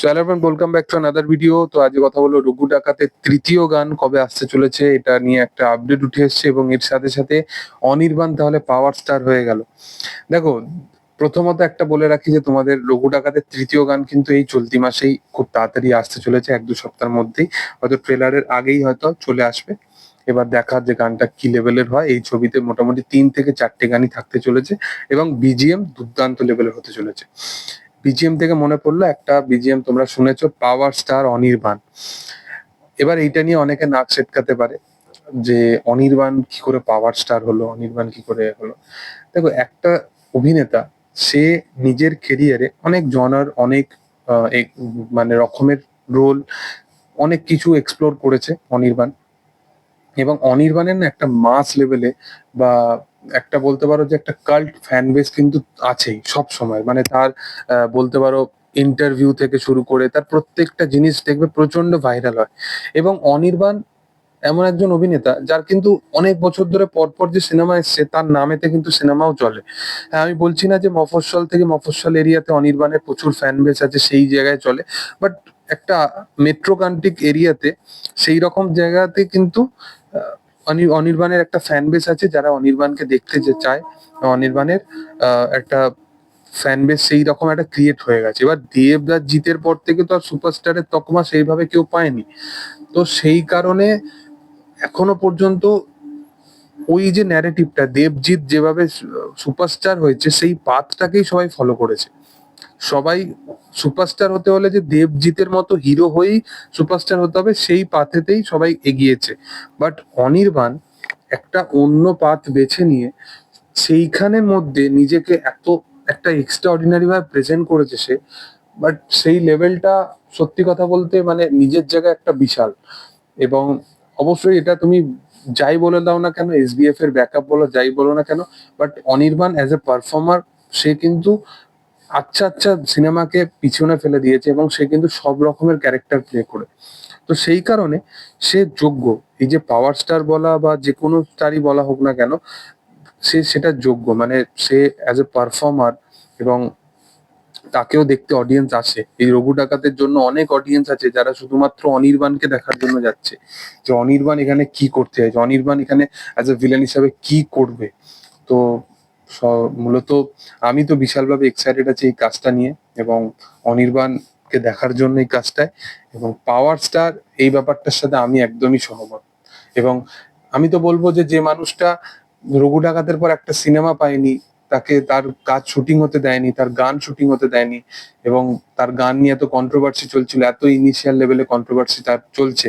Hello everyone welcome back to another video তো আজকে কথা বলব রঘু ডাকাতের তৃতীয় গান কবে আসতে চলেছে, এটা নিয়ে একটা আপডেট উঠে এসেছে এবং এর সাথে সাথে অনির্বাণ তাহলে পাওয়ার স্টার হয়ে গেল। দেখো, প্রথমত একটা বলে রাখি যে তোমাদের রঘু ডাকাতের তৃতীয় গান কিন্তু এই চলতি মাসেই খুব তাড়াতাড়ি আসতে চলেছে, এক দু সপ্তাহের মধ্যেই। হয়তো ট্রেলারের আগেই হয়তো চলে আসবে। এবার দেখার যে গানটা কি লেভেলের হয়। এই ছবিতে মোটামুটি তিন থেকে চারটে গানই থাকতে চলেছে এবং বিজিএম দুর্দান্ত লেভেলের হতে চলেছে। বিজিএম থেকে মনে পড়ল একটা বিজিএম তোমরা শুনেছো পাওয়ার স্টার অনির্বাণ। এবার এইটা নিয়ে অনেকে নাক সেটকাতে পারে যে অনির্বাণ কি করে পাওয়ার স্টার হলো, অনির্বাণ কি করে হলো। দেখো, একটা অভিনেতা, সে নিজের কেরিয়ারে অনেক জনার অনেক মানে রকমের রোল অনেক কিছু এক্সপ্লোর করেছে অনির্বাণ। এবং অনির্বাণের না একটা মাস লেভেলে বা একটা বলতে পারো যে একটা কাল্ট ফ্যান বেস কিন্তু আছেই সব সময়। মানে তার বলতে পারো ইন্টারভিউ থেকে শুরু করে তার প্রত্যেকটা জিনিস দেখবে প্রচণ্ড ভাইরাল হয়। এবং অনির্বাণ এমন একজন অভিনেতা যার কিন্তু অনেক বছর ধরে পরপর যে সিনেমা এসছে তার নামেতে কিন্তু সিনেমাও চলে। হ্যাঁ আমি বলছি না যে মফস্বল থেকে মফস্বল এরিয়াতে অনির্বাণের প্রচুর ফ্যান বেস আছে, সেই জায়গায় চলে। বাট একটা মেট্রো কান্ট্রিক এরিয়াতে সেই রকম জায়গাতে কিন্তু অনির্বাণের একটা ফ্যান বেস আছে, যারা অনির্বাণকে দেখতে যে চায়। অনির্বাণের একটা ফ্যান বেস সেই রকম একটা ক্রিয়েট হয়ে গেছে। এবার দেবদাস জিতের পর থেকে তো আর সুপারস্টারের তকমা সেইভাবে কেউ পায়নি। তো সেই কারণে এখনও পর্যন্ত ওই যে ন্যারেটিভটা দেবজিৎ যেভাবে সুপারস্টার হয়েছে, সেই পাথটাকেই সবাই ফলো করেছে। সবাই সুপারস্টার হতে হলে যে দেবজিতের মতো হিরো হয়েই সুপারস্টার হতে হবে, সেই পাথেতেই সবাই এগিয়েছে। বাট অনির্বাণ একটা অন্য পাথ বেছে নিয়ে সেইখানের মধ্যে নিজেকে এত একটা এক্সট্রা অর্ডিনারি ভাবে প্রেজেন্ট করেছে সে, বাট সেই লেভেলটা সত্যি কথা বলতে মানে নিজের জায়গায় একটা বিশাল। এবং অবশ্যই এটা তুমি যাই বলে দাও না কেন এসবিএফ এর ব্যাকআপ বলো, যাই বলো না কেন but Anirban as a performer সে কিন্তু আচ্ছা আচ্ছা সিনেমাকে পিছনে ফেলে দিয়েছে এবং সে কিন্তু সব রকমের ক্যারেক্টার প্লে করে। তো সেই কারণে সে যোগ্য। এই যে পাওয়ার স্টার বলা বা যে কোনো স্টারই বলা হোক না কেন, সে সেটা যোগ্য। মানে সে অ্যাজ এ পারফর্মার এবং তাকেও দেখতে অডিয়েন্স আসে। এই রঘু ডাকাতের জন্য অনেক অডিয়েন্স আছে যারা শুধুমাত্র অনির্বাণকে দেখার জন্য যাচ্ছে। যে অনির্বাণ এখানে কি করতে চাইছে অনির্বাণ এখানে অ্যাজ এ ভিলেন হিসাবে কি করবে? তো মূলত আমি তো বিশালভাবে এক্সাইটেড আছি এই কাজটা নিয়ে এবং অনির্বাণকে দেখার জন্য এই কাজটায় এবং পাওয়ার স্টার এই ব্যাপারটার সাথে আমি একদমই সহমত। এবং আমি তো বলব যে যে মানুষটা রঘু ডাকাতের পর একটা সিনেমা পায়নি, তাকে তার কাজ শুটিং হতে দেয়নি, তার গান শুটিং হতে দেয়নি এবং তার গান নিয়ে এত কন্ট্রোভার্সি চলছিল, এত ইনিশিয়াল লেভেলে কন্ট্রোভার্সি তার চলছে।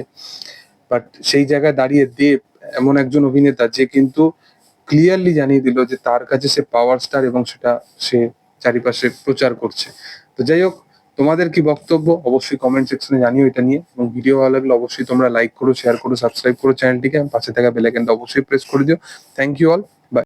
বাট সেই জায়গায় দাঁড়িয়ে দেব এমন একজন অভিনেতা যে কিন্তু ক্লিয়ারলি জানিয়ে দিল যে তার কাছে সে পাওয়ার স্টার এবং সেটা সে চারিপাশে প্রচার করছে। তো যাই হোক, তোমাদের কি বক্তব্য অবশ্যই কমেন্ট সেকশনে জানিও এটা নিয়ে এবং ভিডিও ভালো লাগলে অবশ্যই তোমরা লাইক করো শেয়ার করো সাবস্ক্রাইব করো চ্যানেলটিকে পাশে থাকা বেলাইকেনটা অবশ্যই প্রেস করে দিও। Thank you all by